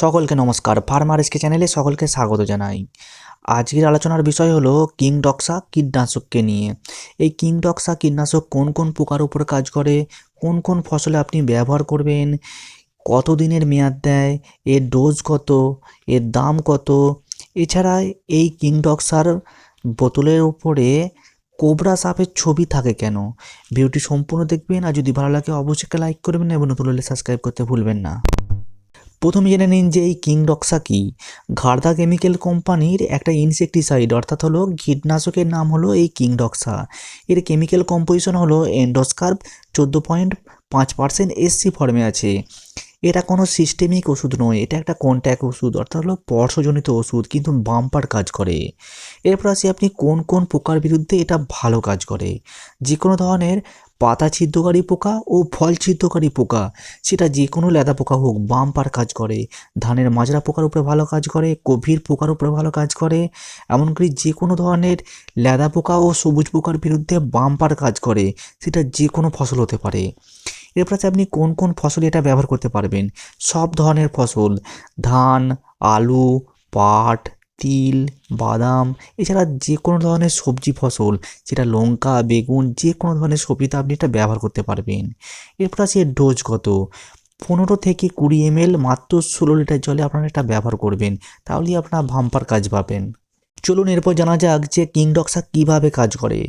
সকলকে নমস্কার farmer SK চ্যানেলে সকলকে স্বাগত জানাই। আজকের আলোচনার বিষয় হলো কিং ডক্সা কীটনাশককে নিয়ে। এই কিং ডক্সা কীটনাশক কোন কোন পোকার উপর কাজ করে, কোন কোন ফসলে আপনি ব্যবহার করবেন কত দিনের মেয়াদ দেয়, এর ডোজ কত, এর দাম কত? এছাড়া এই কিং ডক্সার বোতলের উপরে কোবরা সাপের ছবি থাকে কেন? ভিডিওটি সম্পূর্ণ দেখবেন আর যদি ভালো লাগে অবশ্যই লাইক করবেন এবং নতুন হলে সাবস্ক্রাইব করতে ভুলবেন না। প্রথমে জেনে নিন যে এই কিংডক্সা কি? ঘাড়দা কেমিক্যাল কোম্পানির একটা ইনসেকটিসাইড, অর্থাৎ হলো কীটনাশকের নাম হলো এই কিংডক্সা এর কেমিক্যাল কম্পোজিশন হলো এন্ডোস্কার্প, চোদ্দ পয়েন্ট পাঁচ পার্সেন্ট এসসি ফর্মে আছে। এটা কোনো সিস্টেমিক ওষুধ নয়, এটা একটা কন্ট্যাক্ট ওষুধ, অর্থাৎ হলো স্পর্শজনিত ওষুধ, কিন্তু বাম্পার কাজ করে। এরপর আসি আপনি কোন কোন পোকার বিরুদ্ধে এটা ভালো কাজ করে? যে কোনো ধরনের পাতা ছিদ্রকারী পোকা ও ফল ছিদ্রকারী পোকা। সেটা যে কোনো লেদা পোকা হোক বাম্পার কাজ করে। ধানের মাজরা পোকার উপরে ভালো কাজ করে, গভীর পোকার উপরে ভালো কাজ করে। এমনকি যে কোনো ধরনের লেদা পোকা ও সবুজ পোকার বিরুদ্ধে বাম্পার কাজ করে, সেটা যে কোনো ফসল হতে পারে। এরপর আছে আপনি কোন কোন ফসল এটা ব্যবহার করতে পারবেন? সব ধরনের ফসল, ধান, আলু, পাট তিল, বাদাম, এছাড়া যে কোনো ধরনের সবজি ফসল, যেটা লঙ্কা, বেগুন, যে কোনো ধরনের সবজিতে আপনি এটা ব্যবহার করতে পারবেন। এরপর আছে ডোজ কত? পনেরো থেকে কুড়ি এমএল মাত্র ষোলো লিটার জলে আপনারা এটা ব্যবহার করবেন। তাহলেই আপনার ভাম্পার কাজ পাবেন। চলুন এরপর জানা যাক যে কিংডক্সা কীভাবে কাজ করে।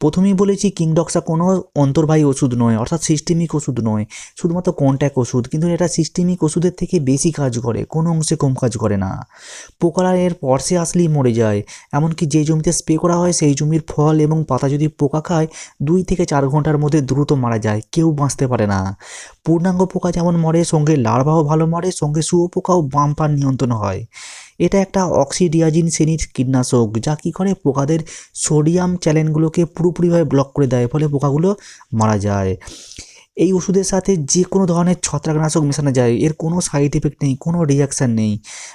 প্রথমেই বলেছি কিংডক্সা কোনো অন্তর্বাহী ওষুধ নয়, অর্থাৎ সিস্টেমিক ওষুধ নয়, শুধুমাত্র কন্ট্যাক্ট ওষুধ। কিন্তু এটা সিস্টেমিক ওষুধের থেকে বেশি কাজ করে, কোনো অংশে কম কাজ করে না। পোকারা এর পর্সে আসলেই মরে যায়, এমনকি যে জমিতে স্প্রে করা হয় সেই জমির ফল এবং পাতা যদি পোকা খায়, দুই থেকে চার ঘণ্টার মধ্যে দ্রুত মারা যায়, কেউ বাঁচতে পারে না। পূর্ণাঙ্গ পোকা যেমন মরে, সঙ্গে লার্ভাও ভালো মরে, সঙ্গে শুয়োপোকাও বাম্পার নিয়ন্ত্রণ হয়। এটা একটা অক্সিডিয়াজিন শ্রেণির কীটনাশক, যা কী করে? পোকাদের সোডিয়াম চ্যানেলগুলোকে পুরোপুরিভাবে ব্লক করে দেয়, ফলে পোকাগুলো মারা যায়। এই ওষুধের সাথে যে কোনো ধরনের ছত্রাকনাশক মেশানো যায়, এর কোনো সাইড এফেক্ট নেই, কোনো রিয়াকশান নেই।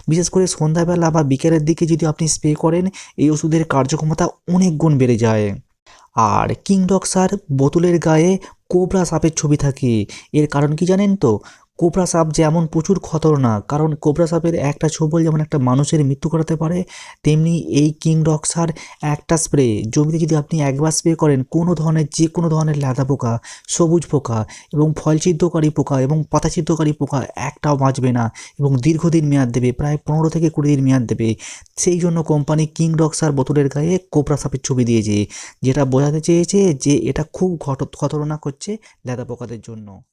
বিশেষ করে সন্ধ্যাবেলা বা বিকেলের দিকে যদি আপনি স্প্রে করেন, এই ওষুধের কার্যক্ষমতা অনেক গুণ বেড়ে যায়। আর কিংডক্সার বোতলের গায়ে কোবরা সাপের ছবি থাকে। এর কারণ কি জানেন তো? কোবরা সাপ যেমন প্রচুর খতরনাক, কারণ কোবরা সাপের একটা ছোবল যেমন একটা মানুষের মৃত্যু করাতে পারে, তেমনি এই কিং কিংডক্সার একটা স্প্রে। জমিতে যদি আপনি একবার স্প্রে করেন, কোনো ধরনের যে কোনো ধরনের লেদা পোকা, সবুজ পোকা এবং ফল ছিদ্রকারী পোকা এবং পাতা ছিদ্রকারী পোকা একটাও বাঁচবে না এবং দীর্ঘদিন মেয়াদ দেবে, প্রায় পনেরো থেকে কুড়ি দিন মেয়াদ দেবে। সেই জন্য কোম্পানি কিং কিংডক্সার বোতলের গায়ে কোবরা সাপের ছবি দিয়েছে, যেটা বোঝাতে চেয়েছে যে এটা খুব খতরনাক হচ্ছে লেদা পোকাদের জন্য।